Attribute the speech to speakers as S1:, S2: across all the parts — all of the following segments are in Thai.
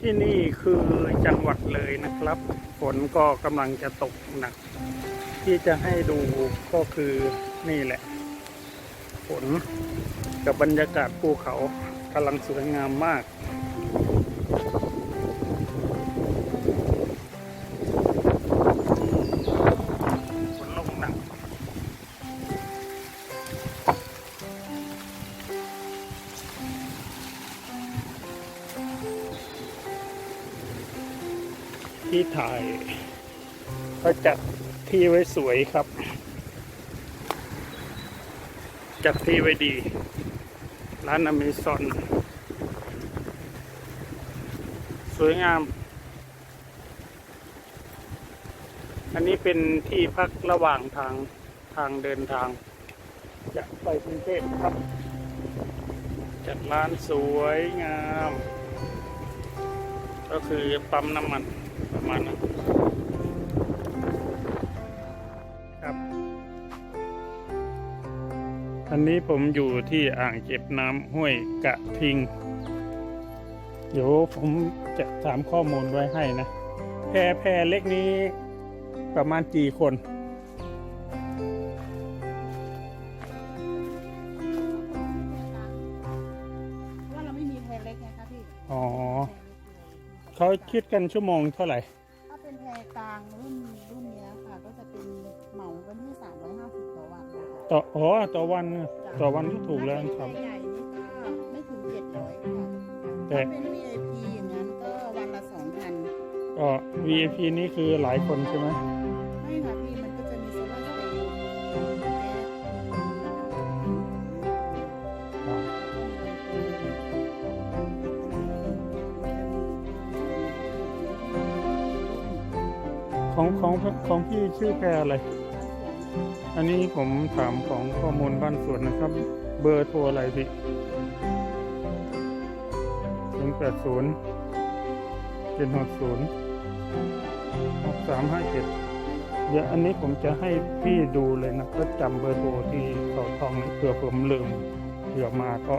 S1: ที่นี่คือจังหวัดเลยนะครับ ฝนก็กำลังจะตกหนัก ที่จะให้ดูก็คือนี่แหละ ฝนกับบรรยากาศภูเขากำลังสวยงามมาก ที่ถ่าย ก็จัดที่ไว้สวยครับ จัดที่ไว้ดี ร้านอเมซอนสวยงาม อันนี้เป็นที่พักระหว่างทางทางเดินทาง จะไปกรุงเทพครับ จัดร้านสวยงาม ก็คือปั๊มน้ำมัน ประมาณนั้นครับ อันนี้ผมอยู่ที่อ่างเก็บน้ำห้วยกะทิง เดี๋ยวผมจะถามข้อมูลไว้ให้นะ แพรแพรเล็กนี้ประมาณกี่คน
S2: ว่าเราไม่มีแพรเล็กไงคะพี่
S1: อ๋อ
S2: แพร เล็กเลย
S1: เขาคิดกันชั่วโมงเท่าไหร่
S2: ถ้าเป็นแพรกลางรุ่นรุ่นเนี้ยค่ะ ก็จะเป็นเหมาวันที่350ต่อวันนะคะ
S1: ต่ออ๋อต่อวันต่อวันก็ถูกแล้วครับ
S2: ถ้าเป็นแพรใหญ่นี่ก็ไม่ถึง700ค่ะ
S1: แต่
S2: ถ้าเป็น VIP อย่างนั้นก็วันละ2,000
S1: ก็ VIP นี่คือหลายคนใช่ไหม
S2: ไม่
S1: ของของของพี่ชื่อแพรอะไร อันนี้ผมถามของข้อมูลบ้านสวนนะครับ เบอร์โทรอะไรพี่ศูนย์แปดศูนย์เจ็ดหกศูนย์หกสามห้าเจ็ดเดี๋ยวอันนี้ผมจะให้พี่ดูเลยนะก็จำเบอร์โทรที่เขาทองเผื่อผมลืมเผื่อมาก็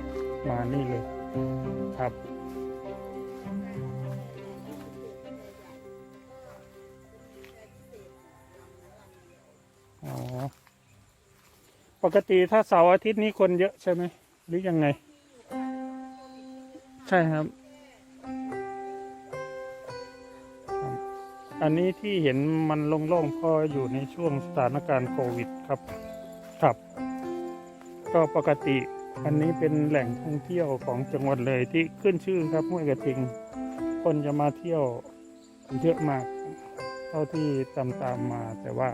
S1: มานี่เลยครับ ปกติถ้าเสาร์อาทิตย์นี้คนเยอะใช่ไหมหรือยังไง ใช่ครับครับ อันนี้ที่เห็นมันโล่งๆเพราะอยู่ในช่วงสถานการณ์โควิดครับครับ ก็ปกติอันนี้เป็นแหล่งท่องเที่ยวของจังหวัดเลยที่ขึ้นชื่อครับห้วยกระทิง คนจะมาเที่ยวเยอะมาก เท่าที่ตามตามๆมาแต่ว่า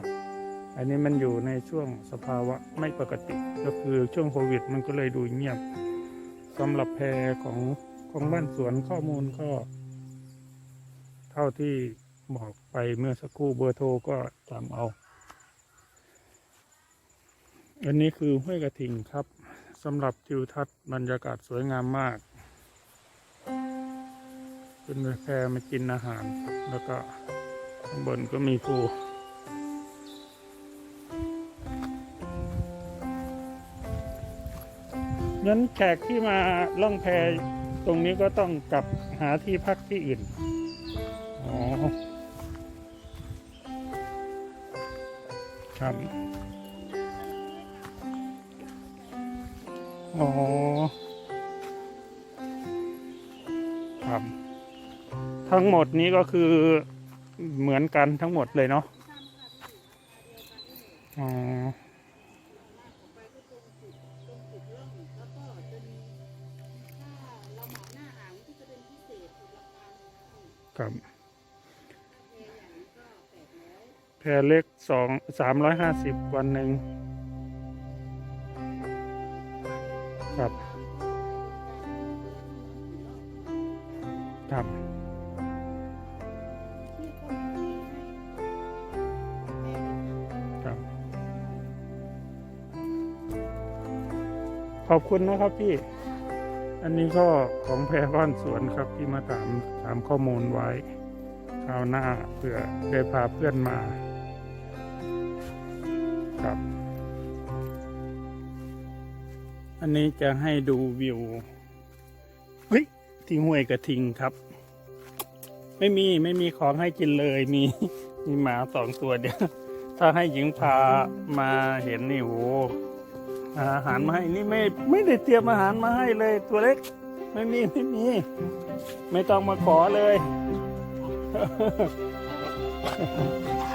S1: อันนี้มันอยู่ในช่วงสภาวะไม่ปกติ ก็คือช่วงโควิด มันก็เลยดูเงียบสำหรับแพรของของบ้านสวนข้อมูลก็ เท่าที่บอกไปเมื่อสักครู่เบอร์โทรก็จำเอา อันนี้คือห้วยกระทิงครับสำหรับทิวทัศน์บรรยากาศสวยงามมาก เป็นแพรมากินอาหาร แล้วก็ข้างบนก็มีภู งั้นแขกที่มาล่องแพตรงนี้ก็ต้องกลับหาที่พักที่อื่น อ๋อ ครับ อ๋อ ครับ ทั้งหมดนี้ก็คือเหมือนกันทั้งหมดเลยเนาะ อ๋อ ครับแพรเล็กสองสามร้อยห้าสิบวันหนึ่งครับ ครับ ครับ ขอบคุณนะครับพี่ อันนี้ก็ของแพรบ้านสวนครับที่มาถามถามข้อมูลไว้คราวหน้าเผื่อได้พาเพื่อนมา ครับ อันนี้จะให้ดูวิวเฮ้ยที่ห้วยกระทิงครับ ไม่มีไม่มีของให้กินเลยมีมีหมาสองตัวเดียวถ้าให้หญิงพามาเห็นนี่โห อาหารมาให้นี่ไม่ไม่ได้เตรียมอาหารมาให้เลย ตัวเล็ก ไม่มีไม่มี ไม่ต้องมาขอเลย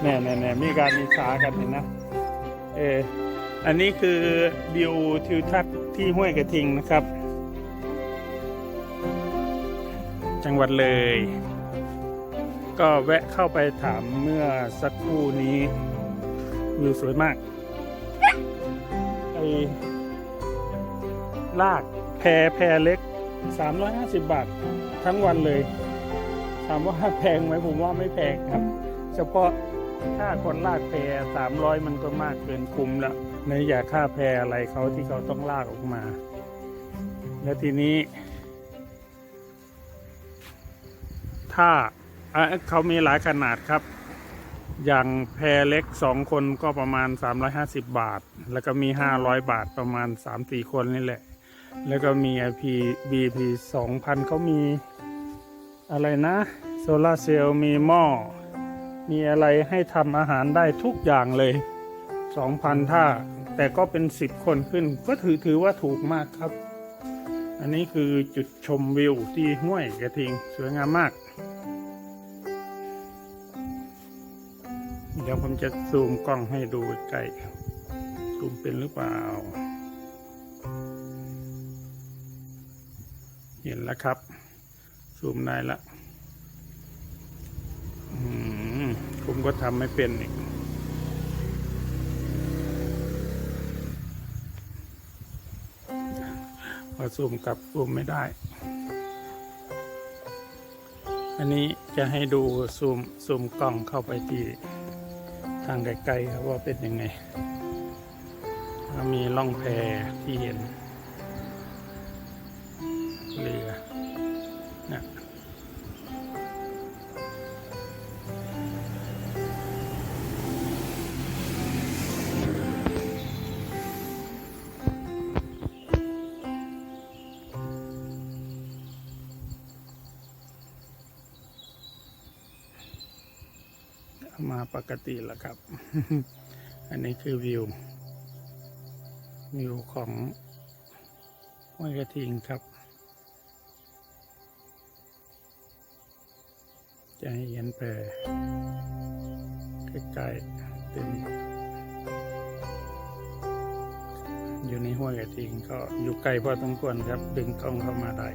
S1: แน่แน่แน่มีการมีช้ากันเห็นนะเอออันนี้คือวิวทิวทัศน์ที่ห้วยกระทิงนะครับ จังหวัดเลย ก็แวะเข้าไปถามเมื่อสักครู่นี้วิวสวยมาก อ้ลากแพแพเล็ก 350 บาททั้งวันเลยถามว่าแพงไหมผมว่าไม่แพงครับ เฉพาะค่าคนลากแพ300 มันก็มากเกินคุ้มแล้วในอยากค่าแพอะไรเขาที่เขาต้องลากออกมา แล้วทีนี้ ถ้าเขามีหลายขนาดครับ อย่างแพเล็กสองคนก็ประมาณ 350 บาท แล้วก็มี 500 บาทประมาณ 3-4 คนนี่แหละ แล้วก็มี IP BP 2,000เขามีอะไรนะโซลาเซลล์มีหม้อ มีอะไรให้ทำอาหารได้ทุกอย่างเลย 2,000 ถ้า แต่ก็เป็น 10 คนขึ้น ก็ถือถือว่าถูกมากครับ อันนี้คือจุดชมวิวที่ห้วยกระทิงสวยงามมาก เดี๋ยวผมจะซูมกล้องให้ดูใกล้ซูมเป็นหรือเปล่า เห็นแล้วครับ ซูมได้ละอืมผมก็ทำไม่เป็นอีกพอซูมกลับซูมไม่ได้ อันนี้จะให้ดูซูมซูมกล้องเข้าไปที่ ทางไกลๆครับว่าเป็นยังไงมีล่องแพที่เห็น มาปกติแล้วครับ อันนี้คือวิว วิวของห้วยกระทิงครับ จะให้เห็นแพรใกล้ๆเป็นอยู่ในห้วยกระทิงก็อยู่ไกลพอสมควรครับ ดึงกล้องเข้ามาได้